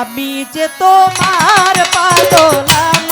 আমি যে তোমার পাগলামাই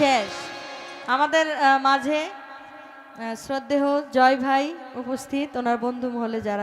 শেষ। আমাদের মাঝে শ্রদ্ধেহ জয় ভাই উপস্থিত ওনার বন্ধু মহলে যারা